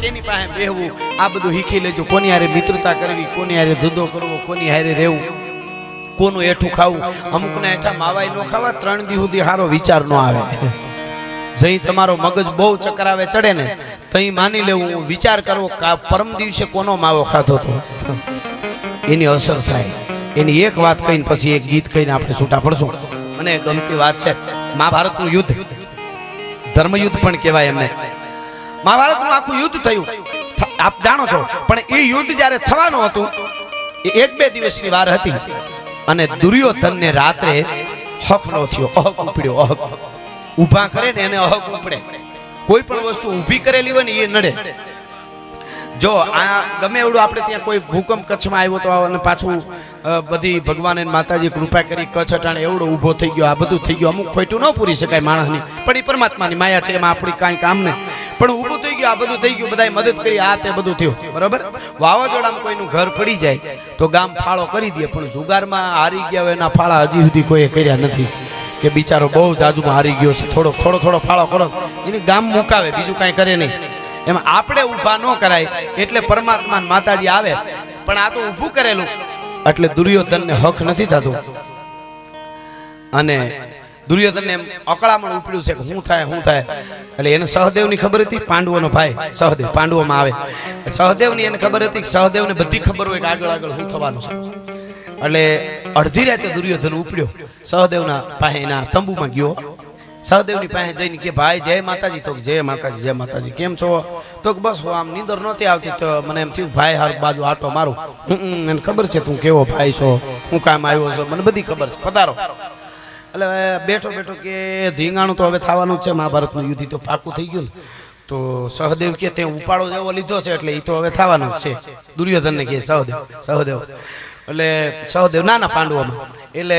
કેની પાસે બેહવું? આ બધું શીખી લેજો. કોની હારે મિત્રતા કરવી, કોની હારે ધંધો કરવો, કોની હારે રહેવું? કોનું એઠું ખાવું? અમુકને એઠા માવાય ન ખાવા, ત્રણ દી સુધી સારો વિચાર ન આવે. જઈ તમારો મગજ બહુ ચકરાવે ચડે ને, તઈ માની લેવું વિચાર કરવો પરમ દિવસે કોનો માવો ખાધો હતો એની અસર થાય. એની એક વાત કહીને પછી એક ગીત કહીને આપણે છૂટા પડશું. મને ગમતી વાત છે. મહાભારતનું યુદ્ધ. ધર્મયુદ્ધ પણ કહેવાય એમને. મહાભારતનું આખું યુદ્ધ થયું. આપ જાણો છો, પણ એ યુદ્ધ જ્યારે થવાનું હતું, એ એક બે દિવસની વાર હતી. અને દુર્યોધનને રાત્રે હક નો થયો, અહક ઉપડ્યો, અહક. ઊભા કરે ને એને અહક ઉપડે. કોઈ પણ વસ્તુ ઊભી કરેલી હોય ને એ નડે. જો, આ ગમે એવડું આપણે ત્યાં કોઈ ભૂકંપ કચ્છમાં આવ્યો તો અને પાછું બધી ભગવાન માતાજી કૃપા કરી, કચ્છ અટાણે એવડો ઊભો થઈ ગયો, આ બધું થઈ ગયું, અમુક ખોટું ન પૂરી શકાય માણસની. પણ એ પરમાત્માની માયા છે, એમાં આપણી કાંઈ કામ ને પણ ઊભું થઈ ગયું, આ બધું થઈ ગયું, બધાએ મદદ કરી, આ તે બધું થયું. બરાબર? વાવાઝોડામાં કોઈનું ઘર પડી જાય, તો ગામ ફાળો કરી દે, પણ જુગારમાં હારી ગયા હોય એના ફાળા હજી સુધી કોઈએ કર્યા નથી. કે બિચારો બહુ જાજુમાં હારી ગયો છે થોડો થોડો થોડો ફાળો કરો. એને ગામ મુકાવે, બીજું કાંઈ કરે નહીં. એમાં આપણે ઊભા ન કરાય, એટલે પરમાત્મા માતાજી આવે. પણ આ તો ઊભું કરેલું. એટલે દુર્યોધનને હક નથી થતું. અને દુર્યોધનને એમ અકળામણ ઉપડ્યું છે કે શું થાય શું થાય? એટલે એને સહદેવની ખબર હતી પાંડવોનો ભાઈ સહદેવ પાંડવોમાં આવે. સહદેવની એને ખબર હતી કે સહદેવને બધી ખબર હોય કે આગળ આગળ શું થવાનું છે. એટલે અડધી રાતે દુર્યોધન ઉપડ્યો. સહદેવના પાસે એના તંબુમાં ગયો. સહદેવની પાસે જઈને કે ભાઈ જય માતાજી. તો જય માતાજી જય માતાજી કેમ છો? તો બસ હું આમ નીંદર નહોતી આવતી. તો મને એમ થયું ભાઈ હાર બાજુ આટો મારું. હમ, મને ખબર છે તું કેવો ભાઈ છો? હું કામ આવ્યો છો? મને બધી ખબર છે. પધારો. એટલે બેઠો બેઠો કે ધીંગાણું તો હવે થવાનું છે. મહાભારતનું યુદ્ધ તો પાકું થઈ ગયું ને. તો સહદેવ કે તે ઉપાડો જેવો લીધો છે એટલે એ તો હવે થવાનું છે. દુર્યોધનને કે સહદેવ સહદેવ. એટલે સહદેવ, ના ના, પાંડવોમાં. એટલે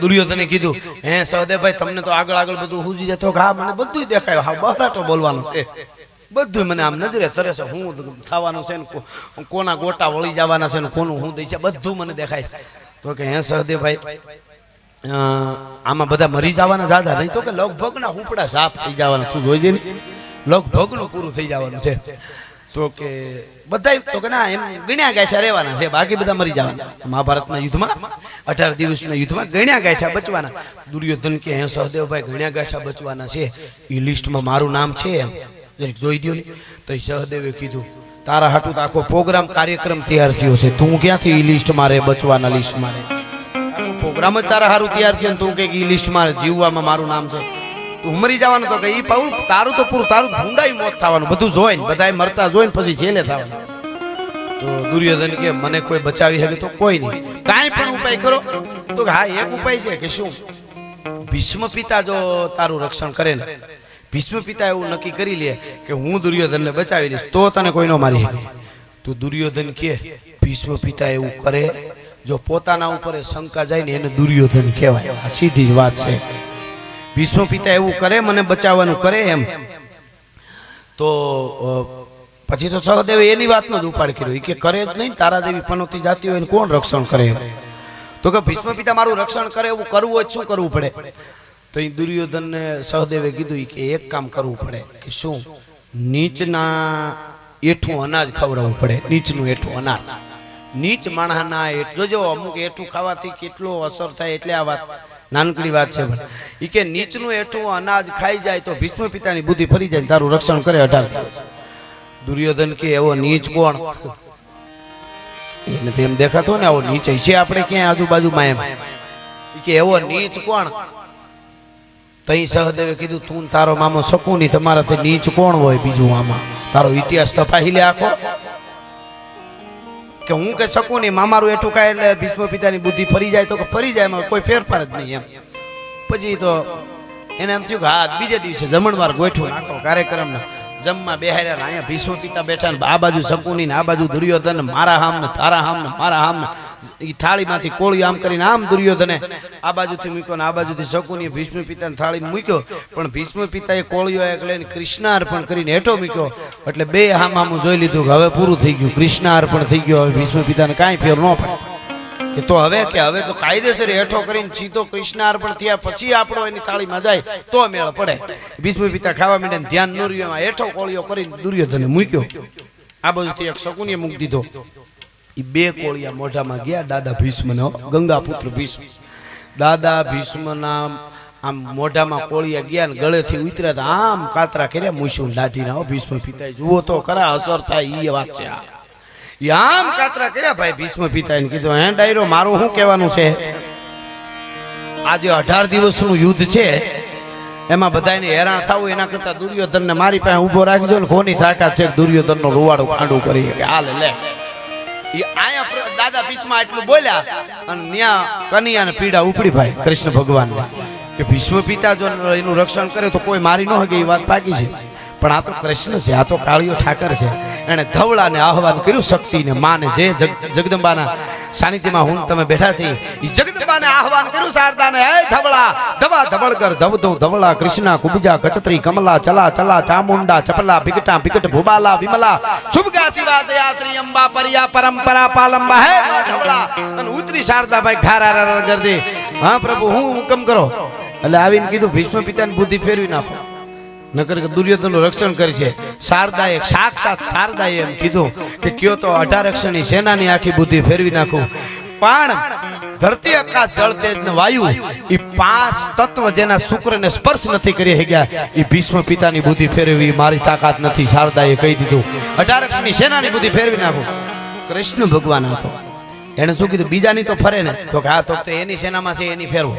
દુર્યોધને કીધું, હે સહદેવભાઈ તમને તો આગળ આગળ બધું હુજી જતો હા, મને બધું દેખાયું. હા બહરાટો બોલવાનું છે. બધું મને આમ નજરે તરે છે. હું થવાનું છે ને કોના ગોટા વળી જવાના છે ને, કોનું હું દઈ છે, બધું મને દેખાય છે. તો કે, હે સહદેવભાઈ આમાં બધા મરી જવાના જાદા નહીં તો કે લગભગના હુપડા સાફ થઈ જવાના, તું જોઈજે ને લગભગનું પૂરું થઈ જવાનું છે. તો કે બધા તો કે ના, એમ ગણ્યા ગાંઠ્યા રહેવાના છે, બાકી બધા મરી જવાના. મહાભારતના યુદ્ધમાં, અઢાર દિવસના યુદ્ધમાં ગણ્યા ગાંઠ્યા બચવાના. દુર્યોધન કે હે સહદેવભાઈ, ગણ્યા ગાંઠ્યા બચવાના છે. એ લિસ્ટમાં મારું નામ છે એમ. જોઈ દ્યો ને. તો સહદેવે કીધું, તારા હાટું આખો પ્રોગ્રામ, કાર્યક્રમ તૈયાર થયો છે. તું ક્યાંથી લિસ્ટમાં રહે બચવાના લિસ્ટમાં આખો પ્રોગ્રામ જ તારા સારું તૈયાર છે તું કે ઈ લિસ્ટમાં જીવવામાં મારું નામ છે. તું મરી જવાનું તો કે ઈ પાઉલ તારું તો પૂરું, તારું ભૂંડાઈ મોત થવાનું, બધું જોઈને, બધાય મરતા જોઈને પછી જેલે થવાનું. તો દુર્યોધન કે, મને કોઈ બચાવી શકે તો કોઈ નહીં. કાંઈ પણ ઉપાય કરો તો હા એક ઉપાય છે કે શું? ભીષ્મ પિતા જો તારું રક્ષણ કરે ને, ભીષ્મ પિતા એવું નક્કી કરી લે કે, હું દુર્યોધનને બચાવી લઈશ, તો તને કોઈ ન મારી તું દુર્યોધન કે, ભીષ્મ પિતા એવું કરે જો પોતાના ઉપર એ શંકા જાય ને એને દુર્યોધન કહેવાય. આ સીધી જ વાત છે. ભીષ્મ પિતા એવું કરે, મને બચાવવાનું કરે એમ. તો પછી તો સહદેવે એની વાતનો જ ઉપાડ કર્યો. ઈ કે કરે જ નહીં, તારા જેવી પનોતી જાતી હોય કોણ રક્ષણ કરે? તો કે ભીષ્મ પિતા મારું રક્ષણ કરે, એવું કરવું હોય શું કરવું પડે? તો એ દુર્યોધનને સહદેવે કીધું કે એક કામ કરવું પડે કે શું? નીચના એઠું અનાજ ખવડાવવું પડે. નીચનું એઠું અનાજ. નીચ માણસના એટલો જો અમુક એઠું ખાવાથી કેટલો અસર થાય એટલે આ વાત નાનકડી વાત છે. એ કે નીચનું એઠું અનાજ ખાઈ જાય તો ભીષ્મ પિતાની બુદ્ધિ ફરી જાય તારું રક્ષણ કરે અઢાર દિવસ. દુર્યોધન કે, એવો નીચ કોણ? એને તો એમ દેખાતો ને, આવો નીચ છે આપણે ક્યાંય આજુબાજુમાં એમ. કે, એવો નીચ કોણ? તઈ સહદેવે કીધું, તું તારો મામો શકુની તમારાથી નીચ કોણ હોય બીજું આમાં? તારો ઇતિહાસ તપાહી લે આખો. કે હું કે શકું નહીં, મામારું એઠું ખાય એટલે ભીષ્મ પિતાની બુદ્ધિ ફરી જાય તો કે ફરી જાય, એમાં કોઈ ફેરફાર જ નહીં એમ. પછી તો એને એમ થયું કે હા બીજે દિવસે જમણવાર ગોઠવું. નાખો કાર્યક્રમ જમવા બેહાર્યા અહીંયા ભીષ્મ પિતા બેઠા આ બાજુ શકુની ને આ બાજુ દુર્યોધન મારા હામ ને તારા હામ ને મારા હામ ને એ થાળીમાંથી કોળી આમ કરીને આમ દુર્યોધને આ બાજુથી મૂક્યો ને આ બાજુથી શકુની ભીષ્મ પિતાને થાળી મૂક્યો. પણ ભીષ્મ પિતાએ કોળીઓ એક લઈને કૃષ્ણાર્પણ કરીને હેઠો મૂક્યો. એટલે બે હામ આમ જોઈ લીધું કે હવે પૂરું થઈ ગયું. કૃષ્ણાર્પણ થઈ ગયો. હવે ભીષ્મ પિતાને કાંઈ ફેર ન પડે. કે તો હવે કે હવે તો કાયદેસર હેઠો કરીને સીધો કૃષ્ણ અર્પણ થયા પછી આપણો એની થાળીમાં જાય, તો મેળ પડે. ભીષ્મ પિતા ખાવા માંડે ધ્યાન ન એમાં હેઠો કોળીઓ કરીને દુર્યોધને મૂક્યો. આ બાજુથી એક શકુનીએ મૂકી દીધો. એ બે કોળિયા મોઢામાં ગયા, દાદા ભીષ્મને, ગંગા પુત્ર ભીષ્મ. દાદા ભીષ્મના આમ મોઢામાં કોળિયા ગયા ને ગળેથી ઉતર્યા આમ કાતરા કર્યા મૂસ્યું દાઢીના. ભીષ્મ પિતા જુઓ તો ખરા અસર થાય એ વાત છે આ. આમ કાતરા કર્યા ભાઈ, ભીષ્મ પિતાએ કીધું, હે ડાયરો, મારું શું કહેવાનું છે? આજે અઢાર દિવસનું યુદ્ધ છે. એમાં બધાને હેરાન થવું, એના કરતા દુર્યોધનને મારી પાસે ઊભો રાખજો ને કોની તાકાત છે દુર્યોધનનો રૂવાડો કાંડું કરી કે હાલ, લે. એ આયા દાદા ભીષ્મ એટલું બોલ્યા અને ન્યા કનૈયાને પીડા ઉપડી ભાઈ, કૃષ્ણ ભગવાન કે ભીષ્મ પિતા જો એનું રક્ષણ કરે તો કોઈ મારી ન હગે એ વાત પાકી છે. પણ આ તો કૃષ્ણ છે, આ તો કાળિયો ઠાકર છે. એણે ધવળાને આહવાન કર્યું, શક્તિને માને જે જગદંબાના સાનિધ્યમાં હું તમે બેઠા છે જગદંબાને આહવાન કર્યું શારદાને, હે ધવળા, ધવા ધવળ કર ધવ ધવ ધવળા, કૃષ્ણા, કુબિજા કચત્રી કમલા, ચલા ચલા, ચામુંડા, ચપલા બિકટા બિકટ ભુબાલા, વિમલા, શુભગા, શિવા દયા શ્રી અંબા, પરિયા, પરંપરા, પાલંબા, હે ધવળા. અને ઉતરી શારદાભાઈ ઘારા કરતી હા પ્રભુ, હું હુકમ કરો. એટલે આવીને કીધું, ભીષ્મ પિતાની બુદ્ધિ ફેરવી નાખો. નકર દુર્યોધનનું રક્ષણ કરે છે. શારદાએ સાક્ષાત શારદાએ એમ કીધું કે કયો તો અઢાર અક્ષરની સેનાની આખી બુદ્ધિ ફેરવી નાખું. પણ ધરતી આકાશ જળ તેજ ને વાયુ એ પાંચ તત્વ જેના શુક્રને સ્પર્શ નથી કરી શક્યા એ ભીષ્મ પિતાની બુદ્ધિ ફેરવી મારી તાકાત નથી, શારદાએ કહી દીધું. અઢાર અક્ષરની સેનાની બુદ્ધિ ફેરવી નાખું. કૃષ્ણ ભગવાન હતો. એને શું કીધું? બીજાની તો ફરે ને. તો કે હા તો એની સેનામાં છે, એની ફેરવો.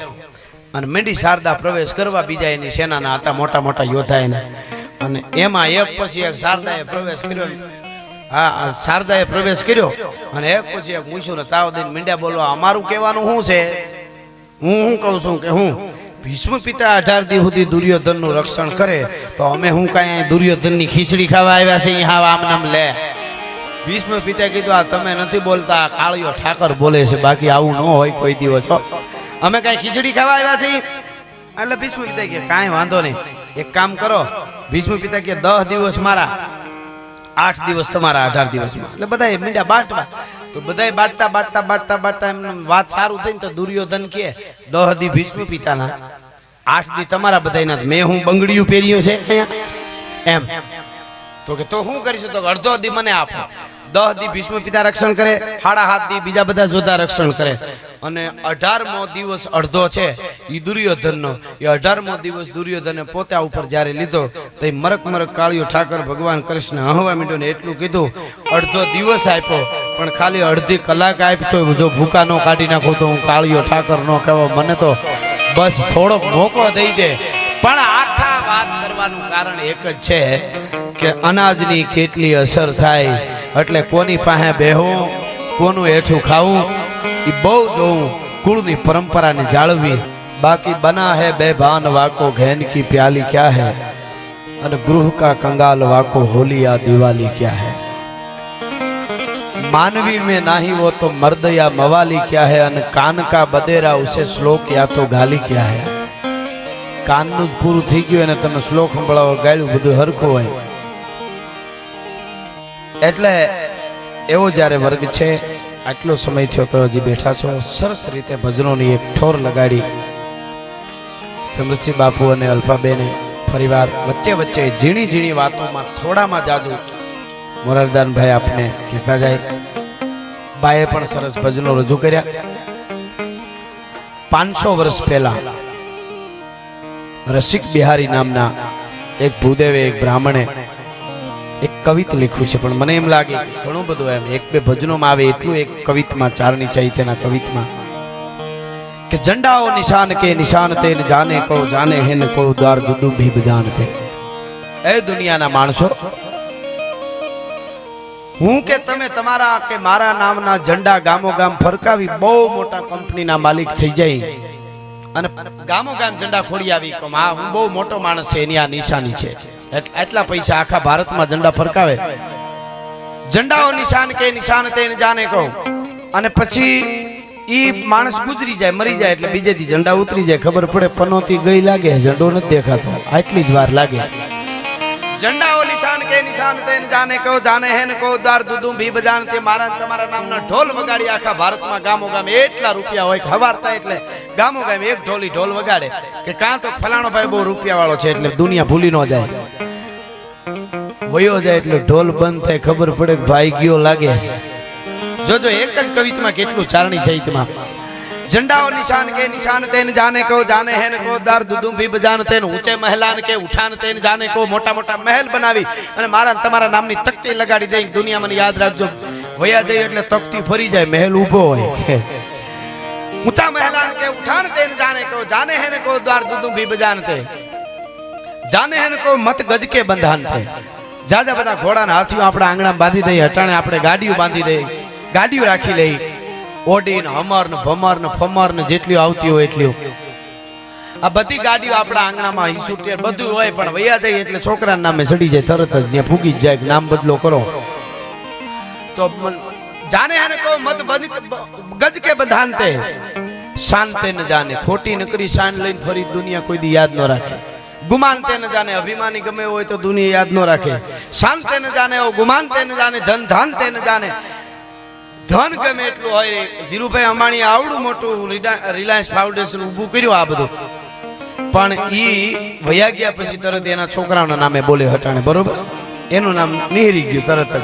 અને મેંડી શારદા પ્રવેશ કરવા બીજા એની સેનાના હતા મોટા મોટા યોદ્ધા એને અને એમાં એક પછી એક શારદાએ પ્રવેશ કર્યો. હા શારદાએ પ્રવેશ કર્યો. અને એક પછી એક મૂછું ને તાવ દઈને મીંડ્યા બોલવા, અમારું કહેવાનું શું છે? હું શું કહું છું કે હું, ભીષ્મ પિતા અઢાર દી સુધી દુર્યોધનનું રક્ષણ કરે, તો અમે હું કાંઈ દુર્યોધનની ખીચડી ખાવા આવ્યા છે? હા આમ નામ લે. ભીષ્મ પિતા કીધું, આ તમે નથી બોલતા કાળિયો ઠાકર બોલે છે, બાકી આવું ન હોય કોઈ દિવસ. અમે કઈ ખીચડી ખાવા આવ્યા છીએ? એટલે ભીષ્મ પિતા કે કાંઈ વાંધો નહીં. એક કામ કરો. ભીષ્મ પિતા કે દસ દિવસ મારા આઠ દિવસ તમારા અઢાર દિવસમાં. એટલે બધા મીંડા બાંટવા તો બધા બાંટતા બાંટતા બાંટતા બાંટતા એમને વાત સારું થઈ ને તો દુર્યોધન કે દહ દી ભીષ્મ પિતાના આઠ દી તમારા બધાના મેં હું બંગડીયું પહેર્યું છે એમ. તો કે તો હું કરીશું? તો અડધો દી મને આપો. દહ દી ભીષ્મ પિતા રક્ષણ કરે હાડા હાથ દી બીજા બધા જોતા રક્ષણ કરે. અને અઢારમો દિવસ અડધો છે એ દુર્યોધનનો. એ અઢારમો દિવસ દુર્યોધને પોતા ઉપર જ્યારે લીધો, તો મરક મરક કાળિયો ઠાકર ભગવાન કૃષ્ણ હવા મીઠો ને એટલું કીધું, અડધો દિવસ આપ્યો, પણ ખાલી અડધી કલાક આપ્યો જો ભૂકા નો કાઢી નાખો તો હું કાળિયો ઠાકર નો કહેવા મને તો બસ થોડોક મોકો દઈ દે. પણ આખા વાત કરવાનું કારણ એક જ છે કે અનાજની કેટલી અસર થાય એટલે કોની પાસે બેહવું કોનું હેઠું ખાવું એ બહુ જોવું કુળની પરંપરાને જાળવી બાકી બના હે બેભાન વાકો ઘેન કી પ્યાલી ક્યાં હે અને ગૃહ કા કંગાલ વાકો હોલી યા દિવાલી ક્યાં હે मानवी में नहीं वो तो मर्द या मवाली क्या है અને કાન કા બદેરા ઉસે શ્લોક યા તો ગાલી ક્યા હે કાનનું જ પૂરું થઈ ગયું અને તમે શ્લોક સંભળાવો ગાયું બધું હરખું હોય એટલે એવો જ્યારે વર્ગ છે, આટલો સમય થયો તો હજી બેઠા છો. સરસ રીતે ભજનોની એક ઠોર લગાડી. સમૃદ્ધિ બાપુ અને અલ્પાબેને ફરીવાર વચ્ચે વચ્ચે ઝીણી ઝીણી વાતોમાં થોડામાં જાજુ મોરારદાનભાઈ આપને કહેતા જાય. બાએ પણ સરસ ભજનો રજૂ કર્યા. પાંચસો વર્ષ પહેલા રસિક બિહારી નામના એક ભૂદેવે, એક બ્રાહ્મણે એક કવિત લખ્યું છે, પણ મને એમ લાગે ઘણું બધું એમ, એક બે ભજનોમાં આવે એટલું એક કવિતમાં ચારણી ચૈત્યના કવિતમાં. કે ઝંડાઓ નિશાન કે નિશાન તે જાને કહો, જાને હે ને કહો, દ્વાર દુદુ ભી બજાન તે. એ દુનિયાના માણસો, હું કે તમે તમારા કે મારા નામના ઝંડા ગામો ગામ ફરકાવી બહુ મોટા કંપનીના માલિક થઈ જાય. અને ગામો ગામ ઝંડા ખોડી આવી કે હા બહુ મોટો માણસ છે, એની આ નિશાની છે. એટલા પૈસા આખા ભારતમાં ઝંડા ફરકાવે. ઝંડાઓ નિશાન કે નિશાન તે જાને કહું. અને પછી ઈ માણસ ગુજરી જાય, મરી જાય એટલે બીજેથી ઝંડા ઉતરી જાય. ખબર પડે, પનોતી ગઈ લાગે, ઝંડો નથી દેખાતો. આટલી જ વાર લાગે. ઝંડા ઓ નિશાન કે નિશાન તે જાને કહો જાને હે ને કહો દ્વાર દુદું ભી બજાન તે મારા તમારા નામના ઢોલ વગાડી આખા ભારતમાં ગામો ગામ એટલા રૂપિયા હોય ખવારતા એટલે ગામો ગામ એક ઢોલી ઢોલ વગાડે કે કાં તો ફલાણો ભાઈ બહુ રૂપિયા વાળો છે એટલે દુનિયા ભૂલી ન જાય. વયો જાય એટલે ઢોલ બંધ થાય, ખબર પડે ભાઈ ગયો લાગે. જોજો એક જ કવિતામાં કેટલું ચારણી સહિતમાં. झंडा और निशान के निशान तेन जाने को जाने हैं को दार દુદું ભી બજાન તેન ઊંચે મહેલાન કે ઉઠાન તેન જાને को મોટા મોટા મહેલ બનાવી અને મારા ને તમારા નામની તકતી લગાડી દઈ દુનિયા મને યાદ રાખજો વયા જઈ એટલે તકતી ફરી જાય મહેલ ઊભો હોય ઊંચા મહેલાન કે ઉઠાન તેન જાને को जाने हैं को द्वार દુદું ભી બજાન તે જાને હે કો મત ગજ કે બંધાન તે જાજા બધા ઘોડાના હાથીઓ આપણા આંગણામાં બાંધી દઈએ હટાણે આપણે ગાડીઓ બાંધી દઈએ ગાડીઓ રાખી લઈ ઓડી ને હમર ને ભમર જેટલી આવતી હોય એટલી આ બધી ગાડીઓ આપણા આંગણામાં હિસુટેર બધું હોય, પણ વૈયા જાય એટલે છોકરાના નામે ચડી જાય, તરત જ ત્યાં ફૂગી જાય નામ બદલો કરો. તો જાને હે કહો, મત ગજ કે બધાંતે? શાંતે ન જાને, ખોટી નકરી શાન લઈને ફરી દુનિયા કોઈ દી યાદ ન રાખે. ગુમાન તે ન જાને, અભિમાની ગમે હોય તો દુનિયા યાદ ન રાખે. શાંત ન જાને ગુમાન તે ન જાને ધન ધાન તે ન જાને ધન ગમે એટલું હોય ધીરુભાઈ અંબાણી આવડું મોટું રિલાયન્સ ફાઉન્ડેશન ઊભું કર્યું આ બધું. પણ ઈ વયા ગયા પછી તરત એના છોકરાના નામે બોલે હટાણે, બરોબર? એનું નામ નિહરી ગયું તરત જ.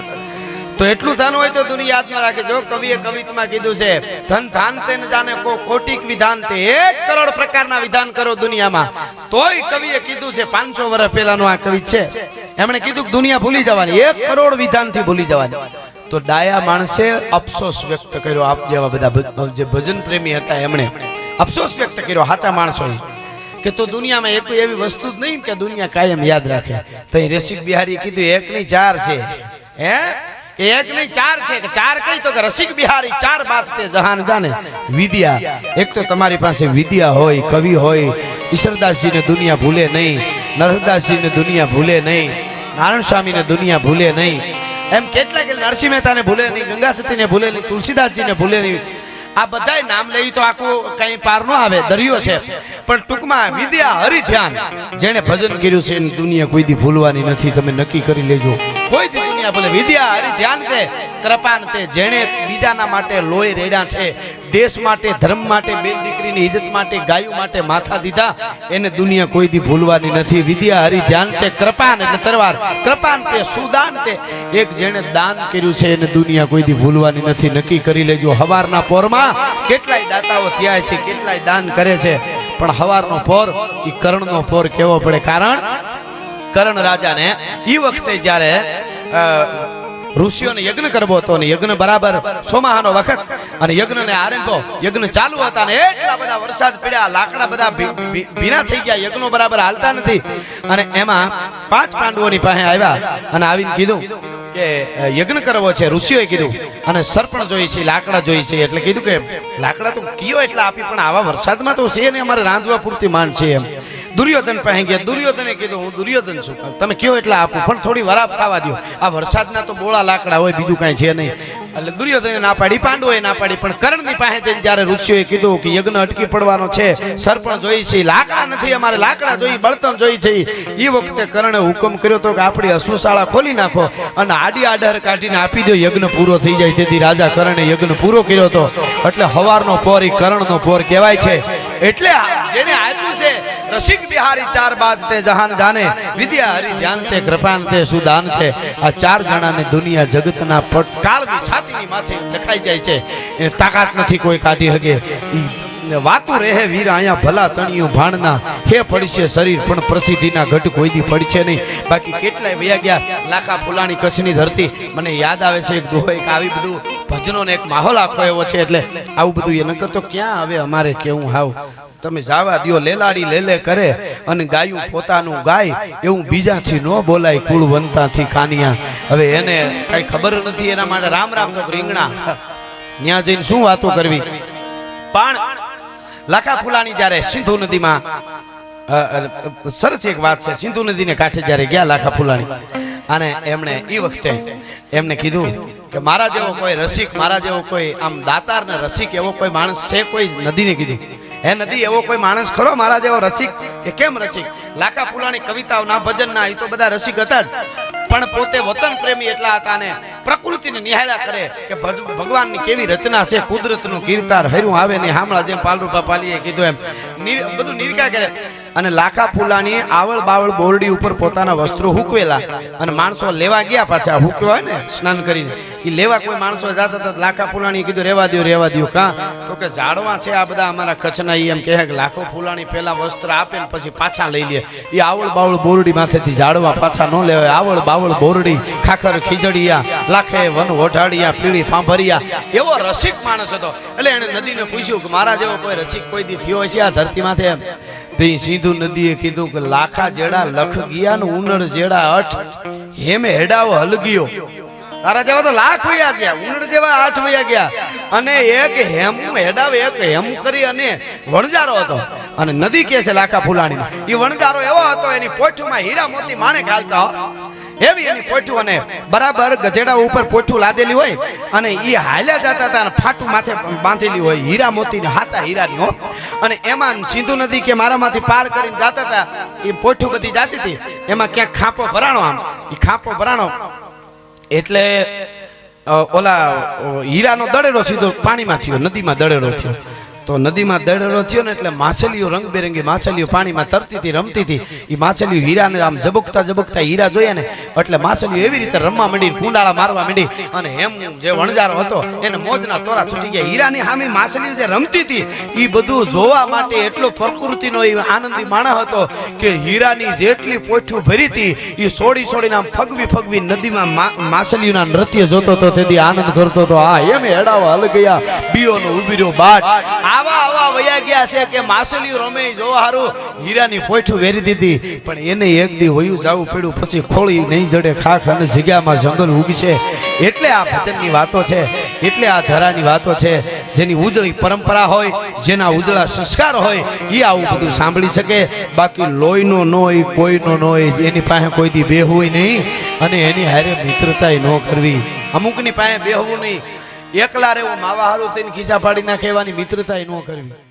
તો એટલું ધન હોય તો દુનિયા યાદ ન રાખે. જો કવિએ કવિતમાં કીધું છે, ધન ધાન તે જાને કો કોટિક વિધાન તે એક કરોડ પ્રકારના વિધાન કરો દુનિયામાં. તોય કવિએ કીધું છે, પાંચસો વર્ષ પહેલાનું આ કવિ છે. એમણે કીધું કે દુનિયા ભૂલી જવાની, એક કરોડ વિધાનથી ભૂલી જવાની. તો ડાયા માણસે અફસોસ વ્યક્ત કર્યો. આપ જેવા બધા જે ભજન પ્રેમી હતા એમણે અફસોસ વ્યક્ત કર્યો. સાચા માણસોએ. કે તો દુનિયામાં એક એવી વસ્તુ જ નહીં કે દુનિયા કાયમ યાદ રાખે. તો રસિક બિહારી કીધું એક નહીં ચાર છે. હે? કે એક નહીં ચાર છે? કે ચાર કઈ તો કે રસિક બિહારી ચાર બાત તે જહાન જાને વિદ્યા. એક તો તમારી પાસે વિદ્યા હોય, કવિ હોય. ઈશ્વરદાસજીને દુનિયા ભૂલે નહીં. નરહદાસજીને દુનિયા ભૂલે નહીં. નારાયણ સ્વામીને દુનિયા ભૂલે નહીં. એમ કેટલા કે નરસિંહ મહેતાને ભૂલે નહીં ગંગા સતીને ભૂલે નહીં તુલસીદાસજીને ભૂલે નહીં આ બધાય નામ લઈ તો આખું કઈ પાર ન આવે, દરિયો છે. પણ ટૂંકમાં વિદ્યા હરિ ધ્યાન જેણે ભજન કર્યું છે, એની દુનિયા કોઈ દી ભૂલવાની નથી, તમે નક્કી કરી લેજો. કોઈ દી દુનિયા ભલે વિદ્યા હરી ધ્યાન તે કૃપાન તે જેણે બીજાના માટે લોહી રેડ્યા છે, દેશ માટે, ધર્મ માટે, બેન દીકરીની ઇજ્જત માટે, ગાયો માટે માથા દીધા, એને દુનિયા કોઈ દી ભૂલવાની નથી. વિદ્યા, હરી, ધ્યાન તે કૃપાન એટલે તરવાર. કૃપાન તે સુદાન તે એક જેણે દાન કર્યું છે, એને દુનિયા કોઈ દી ભૂલવાની નથી. નક્કી કરી લેજો, હવારના પોરમાં કેટલાય દાતાઓ થયા છે, કેટલાય દાન કરે છે, પણ હવારનો પોર એ કર્ણનો પોર કેવો પડે? કારણ કર્ણ રાજાને એ વખતે જ્યારે ઋષિઓને યજ્ઞ કરવો હતો ને યજ્ઞ બરાબર સોમાહાનો વખત, અને યજ્ઞને આરંભો, યજ્ઞ ચાલુ હતા ને એટલા બધા વરસાદ પડ્યા, લાકડા બધા ભીના થઈ ગયા, યજ્ઞો બરાબર હાલતા નથી. અને એમાં પાંચ પાંડવોની પાસે આવ્યા અને આવીને કીધું કે યજ્ઞ કરવો છે, ઋષિઓએ કીધું. અને સરપણ જોઈ છે, લાકડા જોઈ છે, એટલે કીધું કે, લાકડા તો કયો એટલા આપી, પણ આવા વરસાદમાં તો છે ને અમારે રાંધવા પૂરતી માંડ છે એમ. દુર્યોધન પાસે ગયા. દુર્યોધને કીધું, હું દુર્યોધન છું. તમે કયો એટલે આપું? પણ થોડી વરાપ થવા દો આ વરસાદના તો બોળા લાકડા હોય, બીજું કાંઈ છે નહીં. એટલે દુર્યોધને ના પાડી પાંડવોએ ના પાડી, પણ કર્ણની પાસે જઈને જ્યારે ઋષિઓએ કીધું કે યજ્ઞ અટકી પડવાનો છે, સરપણ જોઈ છે, લાકડા નથી, અમારે લાકડા જોઈ, બળતણ જોઈ છે. એ વખતે કર્ણે હુકમ કર્યો તો કે આપણી અશુશાળા ખોલી નાખો અને આડી આડર કાઢીને આપી દો યજ્ઞ પૂરો થઈ જાય. તેથી રાજા કરણે યજ્ઞ પૂરો કર્યો હતો. એટલે હવારનો પોર એ કરણનો પોર કહેવાય છે. એટલે જેને રસિક બિહારી ચાર બાદ તે જહાન જાને વિદ્યા હરિ ધ્યાન તે, કૃપાન તે, સુદાન તે. આ ચાર જણાને દુનિયા જગતના પટકાળની છાતીની માથે લખાઈ જાય છે. એ તાકાત નથી કોઈ કાઢી શકે. વાતું રહે વીર, અહીંયા ભલા તણિયું ભાણના. હે પડશે શરીર, પણ પ્રસિદ્ધિના ઘટ કોઈ દી પડશે નહીં. બાકી કેટલાય વયા ગયા, લાખા ફુલાણી કચ્છની ધરતી. મને યાદ આવે છે, એક દોહો, એક આવી બધું. ભજનોને એક માહોલ આખો એવો છે, એટલે આવું બધું એ નકર તો ક્યાં હવે અમારે કેવું હાવ? તમે જાવા દ્યો, લેલાડી લેલે કરે, અને ગાયું પોતાનું ગાય, એવું બીજાથી ન બોલાય, કુળવંતાથી કાનિયા હવે એને કઈ ખબર નથી, એના માટે રામ રામ તો રીંગણા. ત્યાં જઈને શું વાતો કરવી? પણ લાખા ફુલાણી જ્યારે સિંધુ નદીમાં સરસ એક વાત છે, સિંધુ નદીને કાંઠે જ્યારે ગયા લાખા ફુલાણી અને એમણે એ વખતે એમને કીધું કે મારા જેવો કોઈ રસિક, મારા જેવો કોઈ આમ દાતાર ને રસિક એવો કોઈ માણસ છે કોઈ? નદીને કીધું. હે નદી, એવો કોઈ માણસ ખરો? મારા જેવો રસિક? કે કેમ રસિક? લાખા ફુલાણી કવિતાઓના ભજનના એ તો બધા રસિક હતા જ. પણ પોતે વતન પ્રેમી એટલા હતા ને પ્રકૃતિને નિહાળ્યા કરે કે ભગવાનની કેવી રચના છે, કુદરતનું કીર્તાર હર્યું આવે ને હામળા જેમ પાલરૂપા પાલીએ કીધું એમ. બધું નિરકા કરે. અને લાખા ફૂલાની આવળ બાવળ બોરડી ઉપર પોતાના વસ્ત્રો હુકવેલા. અને માણસો લેવા ગયા પાછા હુકવા હોય ને સ્નાન કરીને. એ લેવા કોઈ માણસો જતા હતા લાખા ફૂલાણી કીધું રેવા દો રેવા દો કા? તો કે ઝાડવા છે આ બધા અમારા કચ્છના એમ કહે કે લાખો ફૂલાણી પહેલા વસ્ત્ર આપે ને પછી પાછા લઈ લે. એ આવળ બાવળ બોરડી માથેથી ઝાડવા પાછા ન લેવાય. આવળ બાવળ બોરડી ખાખર ખીજડીયા લાખે વન ઓઢાડિયા પીળી ફાંભરિયા. એવો રસિક માણસ હતો. એટલે એને નદીને પૂછ્યું કે મારા જેવો કોઈ રસિક કોઈ દી થયો હશે આ ધરતી માથે? એમ. તે નદીએ કીધું કે લાખા જેડા લખ ગયા ને જેડા અઠ, હેમે હેડાવ હલગ્યો. તારા જેવા તો લાખ વયા ગયા, ઉનળ જેવા આઠ વયા ગયા. અને એક હેમ હેડાવ, એક હેમ કરી અને વણજારો હતો. અને નદી કે છે લાખા ફુલાણી એ વણજારો એવો હતો, એની પોઠમાં હીરા મોતી માણે હાલતા હો. એવી એની પોઠું અને બરાબર ગધેડા ઉપર પોઠું લાદેલી હોય અને એ હાલ્યા જતા હતા અને ફાટું માથે બાંધેલી હોય, હીરા મોતી હાથા હીરાની, હો. અને એમાં સિંધુ નદી કે મારામાંથી પાર કરીને જતા હતા, એ પોઠું બધી જાતી હતી. એમાં ક્યાંક ખાંપો ભરાણો આમ. એ ખાંપો ભરાણો. એટલે ઓલા હીરાનો દડેરો સીધો પાણીમાં થયો, નદીમાં દડેરો થયો. તો નદીમાં દડેરો થયો ને એટલે માછલીઓ રંગબેરંગી માછલીઓ પાણીમાં તરતી હતી રમતી હતી એ માછલીઓ હીરાને આમ ઝબકતા ઝબકતા હીરા જોયા ને એટલે માછલીઓ એવી રીતે રમવા માંડી કુંડાળા મારવા માંડી અને એમ જે વણજારો હતો, એને મોજના તોરા છૂટી ગયા. હીરાની સામે માછલીઓ જે રમતી હતી એ બધું જોવા માટે એટલો પ્રકૃતિનો એ આનંદી માણસ હતો કે હીરાની જેટલી પોઠું ભરી હતી એ સોડી સોડીને આમ ફગવી ફગવી નદીમાં માછલીઓના નૃત્ય જોતો હતો તેથી આનંદ કરતો તો આ એમ હેડાવા હલ ગયા બીઓનો ઊભી રહ્યો બાટ. આવા આવા વયા ગયા છે કે માછલીઓ રમે જો હારું હીરાની પોઠું વેરી દીધી. પણ એને એક દી વયું જાવું પડ્યું, પછી ખોળી નહીં જડે, ખાખ અને જગ્યામાં જંગલ ઉગશે. એટલે આ ભજનની વાતો છે, એટલે આ ધરાની વાતો છે. જેની ઉજળી પરંપરા હોય, જેના ઉજળા સંસ્કાર હોય એ આવું બધું સાંભળી શકે. બાકી લોહીનો ન હોય, કોઈનો ન હોય, એની પાસે કોઈ દી બેહવું નહીં. અને એની હારે મિત્રતા ન કરવી. અમુકની પાસે બેહવું નહીં. એકલા રહેવું માવા હારું થઈને ખીસા પાડી નાખે એવાની મિત્રતા ન કરવી.